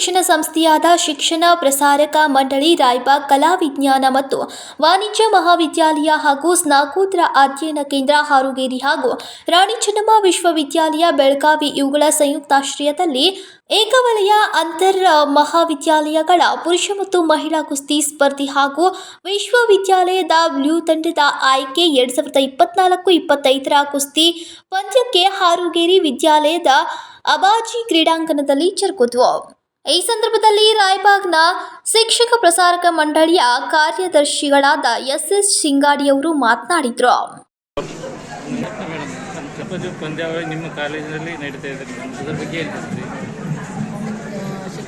ಶಿಕ್ಷಣ ಸಂಸ್ಥೆಯಾದ ಶಿಕ್ಷಣ ಪ್ರಸಾರಕ ಮಂಡಳಿ, ರಾಯಬಾಗ್ ಕಲಾ ವಿಜ್ಞಾನ ಮತ್ತು ವಾಣಿಜ್ಯ ಮಹಾವಿದ್ಯಾಲಯ ಹಾಗೂ ಸ್ನಾಕೋತ್ತರ ಅಧ್ಯಯನ ಕೇಂದ್ರ ಹಾರುಗೇರಿ ಹಾಗೂ ರಾಣಿ ಚೆನ್ನಮ್ಮ ವಿಶ್ವವಿದ್ಯಾಲಯ, ಬೆಳಗಾವಿ ಇವುಗಳ ಸಂಯುಕ್ತಾಶ್ರಯದಲ್ಲಿ ಏಕವಲಯ ಅಂತರ್ ಮಹಾವಿದ್ಯಾಲಯಗಳ ಪುರುಷ ಮತ್ತು ಮಹಿಳಾ ಕುಸ್ತಿ ಸ್ಪರ್ಧೆ ಹಾಗೂ ವಿಶ್ವವಿದ್ಯಾಲಯದ ಬ್ಲೂ ತಂಡದ ಆಯ್ಕೆ ಎರಡ್ ಸಾವಿರದ ಇಪ್ಪತ್ನಾಲ್ಕು ಇಪ್ಪತ್ತೈದರ ಕುಸ್ತಿ ಪಂದ್ಯಕ್ಕೆ ಹಾರುಗೇರಿ ವಿದ್ಯಾಲಯದ ಅಬಾಜಿ ಕ್ರೀಡಾಂಗಣದಲ್ಲಿ ಜರುಗಿದ್ವು ಈ ಸಂದರ್ಭದಲ್ಲಿ ರಾಯಬಾಗ್ನ ಶಿಕ್ಷಕ ಪ್ರಸಾರಕ ಮಂಡಳಿಯ ಕಾರ್ಯದರ್ಶಿಗಳಾದ ಎಸ್ ಎಸ್ ಸಿಂಗಾಡಿಯವರು ಮಾತನಾಡಿದರು. ನಿಮ್ಮ ಕಾಲೇಜಿನಲ್ಲಿ ನಡೀತಾ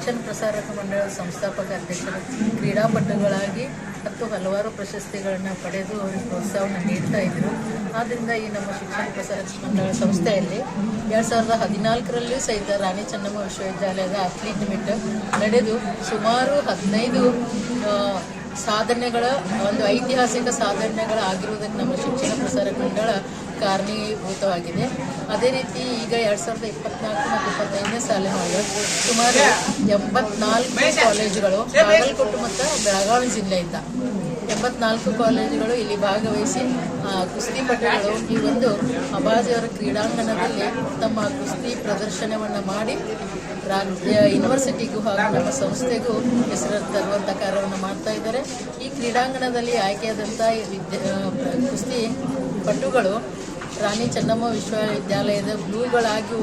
ಶಿಕ್ಷಣ ಪ್ರಸಾರಕ ಮಂಡಳದ ಸಂಸ್ಥಾಪಕ ಅಧ್ಯಕ್ಷರು ಕ್ರೀಡಾಪಟುಗಳಾಗಿ ಮತ್ತು ಹಲವಾರು ಪ್ರಶಸ್ತಿಗಳನ್ನು ಪಡೆದು ಅವರಿಗೆ ಪ್ರೋತ್ಸಾಹವನ್ನು ನೀಡ್ತಾ ಇದ್ದರು ಆದ್ದರಿಂದ ಈ ನಮ್ಮ ಶಿಕ್ಷಣ ಪ್ರಸಾರಕ ಮಂಡಳ ಸಂಸ್ಥೆಯಲ್ಲಿ ಎರಡು ಸಾವಿರದ ಹದಿನಾಲ್ಕರಲ್ಲೂ ಸಹಿತ ರಾಣಿ ಚೆನ್ನಮ್ಮ ವಿಶ್ವವಿದ್ಯಾಲಯದ ಅಥ್ಲೀಟ್ ಮೀಟ್ ನಡೆದು ಸುಮಾರು ಹದಿನೈದು ಸಾಧನೆಗಳ, ಒಂದು ಐತಿಹಾಸಿಕ ಸಾಧನೆಗಳಾಗಿರುವುದಕ್ಕೆ ನಮ್ಮ ಶಿಕ್ಷಣ ಪ್ರಸಾರಕ ಮಂಡಳ ಕಾರಣೀಭೂತವಾಗಿದೆ ಅದೇ ರೀತಿ ಈಗ ಎರಡು ಸಾವಿರದ ಇಪ್ಪತ್ನಾಲ್ಕು ಮತ್ತು ಇಪ್ಪತ್ತೈದನೇ ಸಾಲಿನೊಳಗೆ ಸುಮಾರು ಎಂಬತ್ನಾಲ್ಕು ಕಾಲೇಜುಗಳು ಬಾಗಲಕೋಟೆ ಮತ್ತು ಬೆಳಗಾವಿ ಜಿಲ್ಲೆಯಿಂದ ಎಂಬತ್ನಾಲ್ಕು ಕಾಲೇಜುಗಳು ಇಲ್ಲಿ ಭಾಗವಹಿಸಿ ಆ, ಕುಸ್ತಿಪಟುಗಳು ಈ ಒಂದು ಅಬಾಜಿಯವರ ಕ್ರೀಡಾಂಗಣದಲ್ಲಿ ತಮ್ಮ ಕುಸ್ತಿ ಪ್ರದರ್ಶನವನ್ನು ಮಾಡಿ ರಾಜ್ಯ ಯೂನಿವರ್ಸಿಟಿಗೂ ಹಾಗೂ ನಮ್ಮ ಸಂಸ್ಥೆಗೂ ಹೆಸರು ತರುವಂಥ ಕಾರ್ಯವನ್ನು ಮಾಡ್ತಾ ಇದ್ದಾರೆ. ಈ ಕ್ರೀಡಾಂಗಣದಲ್ಲಿ ಆಯ್ಕೆಯಾದಂಥ ವಿದ್ಯಾ ಕುಸ್ತಿ ಪಟುಗಳು ರಾಣಿ ಚೆನ್ನಮ್ಮ ವಿಶ್ವವಿದ್ಯಾಲಯದ ಗುರುಗಳಾಗಿ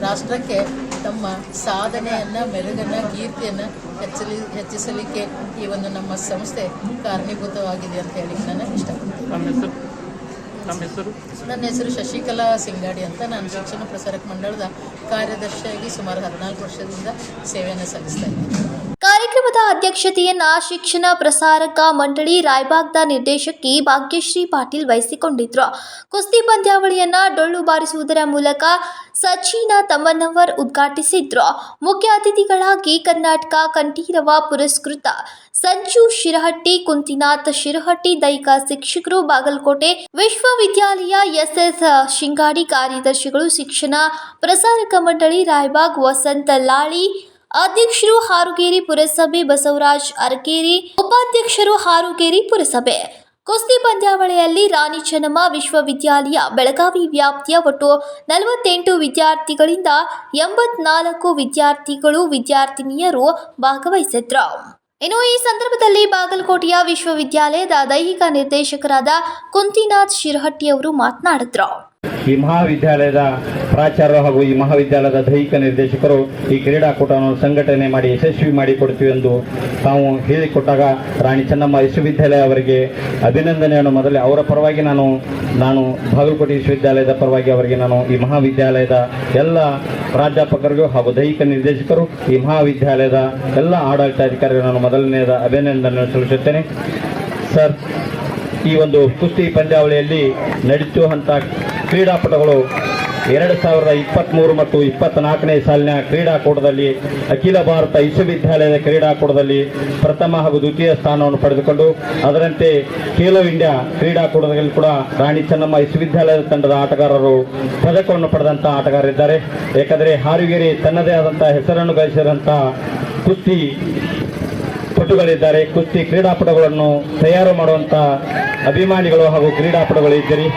ರಾಷ್ಟ್ರಕ್ಕೆ ತಮ್ಮ ಸಾಧನೆಯನ್ನು ಮೆರುಗನ್ನು ಕೀರ್ತಿಯನ್ನು ಹೆಚ್ಚಲಿ ಹೆಚ್ಚಿಸಲಿಕ್ಕೆ ಈ ಒಂದು ನಮ್ಮ ಸಂಸ್ಥೆ ಕಾರಣೀಭೂತವಾಗಿದೆ ಅಂತ ಹೇಳಿ ನಾನು ಇಷ್ಟಪಡ್ತೀನಿ ನನ್ನ ಹೆಸರು ಶಶಿಕಲಾ ಸಿಂಗಾಡಿ ಅಂತ. ನಾನು ಶಿಕ್ಷಣ ಪ್ರಸಾರಕ ಮಂಡಳದ ಕಾರ್ಯದರ್ಶಿಯಾಗಿ ಸುಮಾರು ಹದಿನಾಲ್ಕು ವರ್ಷದಿಂದ ಸೇವೆಯನ್ನು ಸಲ್ಲಿಸ್ತಾ ಇದ್ದೀನಿ. ಕಾರ್ಯಕ್ರಮದ ಅಧ್ಯಕ್ಷತೆಯನ್ನ ಶಿಕ್ಷಣ ಪ್ರಸಾರಕ ಮಂಡಳಿ ರಾಯಬಾಗ್ದ ನಿರ್ದೇಶಕಿ ಭಾಗ್ಯಶ್ರೀ ಪಾಟೀಲ್ ವಹಿಸಿಕೊಂಡಿದ್ರು. ಕುಸ್ತಿ ಪಂದ್ಯಾವಳಿಯನ್ನ ಡೊಳ್ಳು ಬಾರಿಸುವುದರ ಮೂಲಕ ಸಚಿನ ತಮ್ಮನವರ್ ಉದ್ಘಾಟಿಸಿದ್ರು. ಮುಖ್ಯ ಅತಿಥಿಗಳಾಗಿ ಕರ್ನಾಟಕ ಕಂಠೀರವ ಪುರಸ್ಕೃತ ಸಂಜು ಶಿರಹಟ್ಟಿ, ಕುಂತಿನಾಥ್ ಶಿರಹಟ್ಟಿ, ದೈಹಿಕ ಶಿಕ್ಷಕರು ಬಾಗಲಕೋಟೆ, ವಿಶ್ವವಿದ್ಯಾಲಯ ಎಸ್ಎಸ್ ಶಿಂಗಾಡಿ ಕಾರ್ಯದರ್ಶಿಗಳು, ಶಿಕ್ಷಣ ಪ್ರಸಾರಕ ಮಂಡಳಿ ರಾಯಬಾಗ್ ವಸಂತ ಲಾಳಿ ಅಧ್ಯಕ್ಷರು ಹಾರುಗೇರಿ ಪುರಸಭೆ, ಬಸವರಾಜ್ ಅರಕೇರಿ, ಉಪಾಧ್ಯಕ್ಷರು ಹಾರುಗೇರಿ ಪುರಸಭೆ. ಕುಸ್ತಿ ಪಂದ್ಯಾವಳಿಯಲ್ಲಿ ರಾಣಿ ಚೆನ್ನಮ್ಮ ವಿಶ್ವವಿದ್ಯಾಲಯ ಬೆಳಗಾವಿ ವ್ಯಾಪ್ತಿಯ ಒಟ್ಟು ನಲವತ್ತೆಂಟು ವಿದ್ಯಾರ್ಥಿಗಳಿಂದ ಎಂಬತ್ನಾಲ್ಕು ವಿದ್ಯಾರ್ಥಿಗಳು ವಿದ್ಯಾರ್ಥಿನಿಯರು ಭಾಗವಹಿಸಿದ್ರು. ಇನ್ನು ಈ ಸಂದರ್ಭದಲ್ಲಿ ಬಾಗಲಕೋಟೆಯ ವಿಶ್ವವಿದ್ಯಾಲಯದ ದೈಹಿಕ ನಿರ್ದೇಶಕರಾದ ಕುಂತಿನಾಥ್ ಶಿರಹಟ್ಟಿಯವರು ಮಾತನಾಡಿದ್ರು. ಈ ಮಹಾವಿದ್ಯಾಲಯದ ಪ್ರಾಚಾರ್ಯ ಹಾಗೂ ಈ ಮಹಾವಿದ್ಯಾಲಯದ ದೈಹಿಕ ನಿರ್ದೇಶಕರು ಈ ಕ್ರೀಡಾಕೂಟವನ್ನು ಸಂಘಟನೆ ಮಾಡಿ ಯಶಸ್ವಿ ಮಾಡಿಕೊಡ್ತೀವಿ ಎಂದು ತಾವು ಹೇಳಿಕೊಟ್ಟಾಗ ರಾಣಿ ಚೆನ್ನಮ್ಮ ವಿಶ್ವವಿದ್ಯಾಲಯ ಅವರಿಗೆ ಅಭಿನಂದನೆಯನ್ನು ಮೊದಲೇ ಅವರ ಪರವಾಗಿ ನಾನು ನಾನು ಬಾಗಲಕೋಟೆ ವಿಶ್ವವಿದ್ಯಾಲಯದ ಪರವಾಗಿ ಅವರಿಗೆ ನಾನು ಈ ಮಹಾವಿದ್ಯಾಲಯದ ಎಲ್ಲ ಪ್ರಾಧ್ಯಾಪಕರಿಗೂ ಹಾಗೂ ದೈಹಿಕ ನಿರ್ದೇಶಕರು, ಈ ಮಹಾವಿದ್ಯಾಲಯದ ಎಲ್ಲ ಆಡಳಿತಾಧಿಕಾರಿಗಳು ನಾನು ಮೊದಲನೆಯದ ಅಭಿನಂದನೆ ಸಲ್ಲಿಸುತ್ತೇನೆ. ಸರ್, ಈ ಒಂದು ಕುಸ್ತಿ ಪಂದ್ಯಾವಳಿಯಲ್ಲಿ ನಡೀತುವಂಥ ಕ್ರೀಡಾಪಟುಗಳು ಎರಡು ಸಾವಿರದ ಇಪ್ಪತ್ತ್ಮೂರು ಮತ್ತು ಇಪ್ಪತ್ತ್ನಾಲ್ಕನೇ ಸಾಲಿನ ಕ್ರೀಡಾಕೂಟದಲ್ಲಿ ಅಖಿಲ ಭಾರತ ವಿಶ್ವವಿದ್ಯಾಲಯದ ಕ್ರೀಡಾಕೂಟದಲ್ಲಿ ಪ್ರಥಮ ಹಾಗೂ ದ್ವಿತೀಯ ಸ್ಥಾನವನ್ನು ಪಡೆದುಕೊಂಡು, ಅದರಂತೆ ಖೇಲೋ ಇಂಡಿಯಾ ಕ್ರೀಡಾಕೂಟದಲ್ಲಿ ಕೂಡ ರಾಣಿ ಚೆನ್ನಮ್ಮ ವಿಶ್ವವಿದ್ಯಾಲಯದ ತಂಡದ ಆಟಗಾರರು ಪದಕವನ್ನು ಪಡೆದಂಥ ಆಟಗಾರರಿದ್ದಾರೆ. ಏಕೆಂದರೆ ಹಾರುಗೇರಿ ತನ್ನದೇ ಆದಂಥ ಹೆಸರನ್ನು ಗಳಿಸಿದಂಥ ಕುಸ್ತಿ ಪಟುಗಳಿದ್ದಾರೆ. ಕುಸ್ತಿ ಕ್ರೀಡಾಪಟುಗಳನ್ನು ತಯಾರು ಮಾಡುವಂಥ ಅಭಿಮಾನಿಗಳು ಹಾಗೂ ಕ್ರೀಡಾಪಟುಗಳು ಇದ್ದೀರಿ.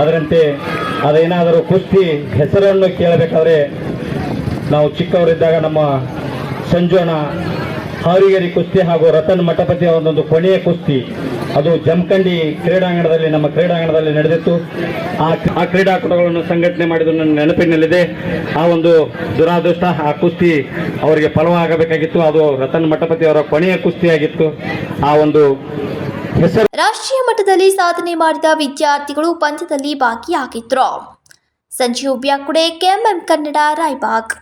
ಅದರಂತೆ ಅದೇನಾದರೂ ಕುಸ್ತಿ ಹೆಸರನ್ನು ಕೇಳಬೇಕಾದ್ರೆ ನಾವು ಚಿಕ್ಕವರಿದ್ದಾಗ ನಮ್ಮ ಸಂಜೋಣ ಹಾರಿಗೇರಿ ಕುಸ್ತಿ ಹಾಗೂ ರತನ್ ಮಠಪತಿಯ ಒಂದೊಂದು ಕೊನೆಯ ಕುಸ್ತಿ. ಅದು ಜಮಖಂಡಿ ಕ್ರೀಡಾಂಗಣದಲ್ಲಿ, ನಮ್ಮ ಕ್ರೀಡಾಂಗಣದಲ್ಲಿ ನಡೆದಿತ್ತು. ಆ ಆ ಕ್ರೀಡಾಕೂಟಗಳನ್ನು ಸಂಘಟನೆ ಮಾಡಿದ್ದು ನನ್ನ ನೆನಪಿನಲ್ಲಿದೆ. ಆ ಒಂದು ದುರಾದೃಷ್ಟ, ಆ ಕುಸ್ತಿ ಅವರಿಗೆ ಫಲವಾಗಬೇಕಾಗಿತ್ತು. ಅದು ರತನ್ ಮಠಪತಿ ಅವರ ಕೊನೆಯ ಕುಸ್ತಿಯಾಗಿತ್ತು. ಆ ಒಂದು ರಾಷ್ಟ್ರೀಯ ಮಟ್ಟದಲ್ಲಿ ಸಾಧನೆ ಮಾಡಿದ ವಿದ್ಯಾರ್ಥಿಗಳು ಪಂದ್ಯದಲ್ಲಿ ಭಾಗಿಯಾಗಿದ್ರು. ಸಂಜೀವ್ ಬ್ಯಾಕುಡೆ ಕೆಎಂಎಂ ಕನ್ನಡ ರಾಯಬಾಗ್.